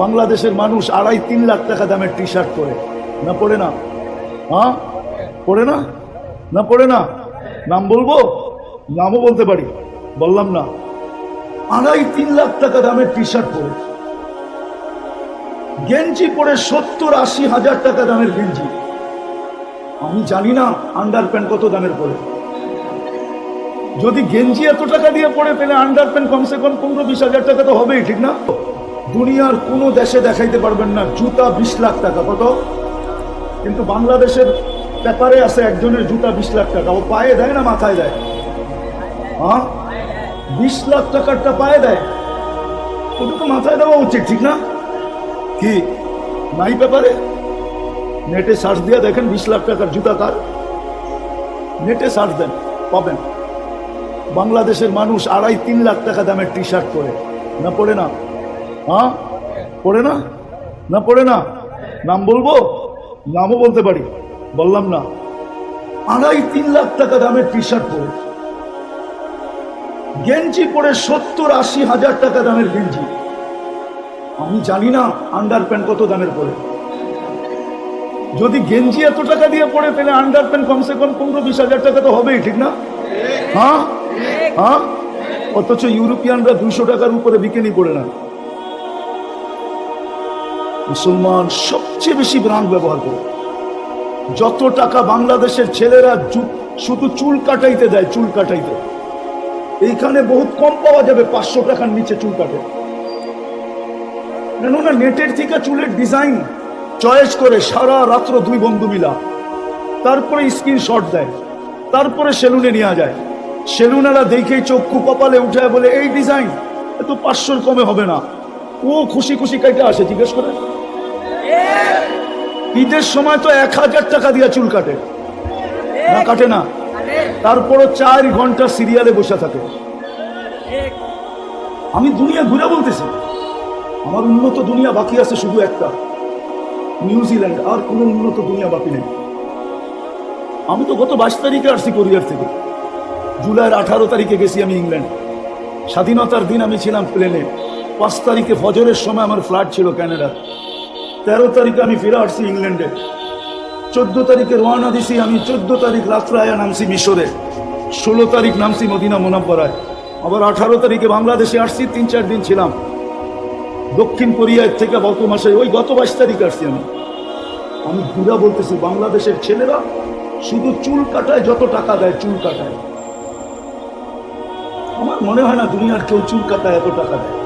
বাংলাদেশের মানুষ আড়াই তিন লাখ টাকা দামের টি শার্ট পরে। না পড়ে না? হ্যাঁ? পড়ে না? না পড়ে না? নাম বলব? নামও বলতে পারি। বললাম না। আড়াই তিন লাখ টাকা দামের টি শার্ট পরে। গেঞ্জি পরে সত্তর আশি হাজার টাকা দামের গেঞ্জি। আমি জানি না আন্ডার প্যান্ট কত দামের পরে। যদি গেঞ্জি এত টাকা দিয়ে পড়ে পেলে আন্ডার প্যান্ট কমসে কম পনেরো বিশ হাজার টাকা তো হবেই, ঠিক না? দুনিয়ার কোনো দেশে দেখাইতে পারবেন না। জুতা বিশ লাখ টাকা, কত? কিন্তু বাংলাদেশের ব্যাপারে আছে একজনের জুতা বিশ লাখ টাকা। ও পায়ে দেয় না, মাথায় দেয়? হ্যাঁ? বিশ লাখ টাকারটা পায়ে দেয়? ওটা তো মাথায় দেওয়া উচিত, ঠিক না? কি? নাই ব্যাপারে নেটে সার্চ দিয়ে দেখেন বিশ লাখ টাকার জুতা কার? নেটে সার্চ দেন, পাবেন। বাংলাদেশের মানুষ আড়াই তিন লাখ টাকা দামের টি শার্ট পরে। না পড়ে না? হ্যাঁ? পড়ে না? না পড়ে না? নাম বলব? নামও বলতে পারি। বললাম না। আড়াই তিন লাখ টাকা দামের টি শার্ট পরে। গেঞ্জি পরে সত্তর আশি হাজার টাকা দামের গেঞ্জি। আমি জানি না আন্ডার প্যান্ট কত দামের পরে। যদি গেঞ্জি এত টাকা দিয়ে পড়ে তাহলে আন্ডার প্যান্ট কমসে কম পনেরো বিশ হাজার টাকা তো হবেই, ঠিক না? হ্যাঁ? হ্যাঁ? অথচ ইউরোপিয়ানরা দুশো টাকার উপরে বিকেনি পড়ে না। মুসলমান সবচেয়ে বেশি ব্রান্ড ব্যবহার করে। যত টাকা বাংলাদেশের ছেলেরা শুধু চুল কাটাইতে দেয়, চুল কাটাইতে। এইখানে বহুত কম পাওয়া যাবে, পাঁচশো টাকার নিচে চুল কাটে। কেননা নেটের থেকে চুলের ডিজাইন চয়েস করে সারা রাত্র দুই বন্ধু মিলা। তারপরে স্ক্রিনশট দেয়, তারপরে সেলুনে নেওয়া যায়। সেলুনেরা দেখেই চক্ষু কপালে উঠে বলে, এই ডিজাইন এত পাঁচশোর কমে হবে না। ও খুশি খুশি কাইটা আসে, জিজ্ঞেস করে ঈদের সময় তো এক হাজার টাকা দিয়ে চুল কাটে। না কাটে না। তারপরও চার ঘণ্টা সিরিয়ালে বসে থাকে। আমি দুনিয়া ঘুরে বলতেছি। আমার উন্নত দুনিয়া বাকি আছে শুধু একটা। নিউজিল্যান্ড। আর কোনো উন্নত দুনিয়া বাকি নেই। আমি তো গত বাইশ তারিখে আসছি কোরিয়ার থেকে। জুলাইয়ের আঠারো তারিখে গেছি আমি ইংল্যান্ড। স্বাধীনতার দিন আমি ছিলাম প্লেনে। পাঁচ তারিখে ফজরের সময় আমার ফ্লাইট ছিল ক্যানাডা তেরো তারিখে আমি ফিরে আসছি ইংল্যান্ডে। চোদ্দ তারিখে রওনা দিছি আমি, চোদ্দ তারিখ রাত্রে আয়া নামছি মিশরে। ষোলো তারিখ নামছি মদিনা মোনাব্বরায়। আবার আঠারো তারিখে বাংলাদেশে আসছি, তিন চার দিন ছিলাম। দক্ষিণ কোরিয়ার থেকে গত মাসে, ওই গত বাইশ তারিখে আসছি আমি। আমি ঘুরা বলতেছি, বাংলাদেশের ছেলেরা শুধু চুল কাটায়, যত টাকা দেয়, চুল কাটায়। আমার মনে হয় না দুনিয়ার কেউ চুল কাটায়, এত টাকা দেয়।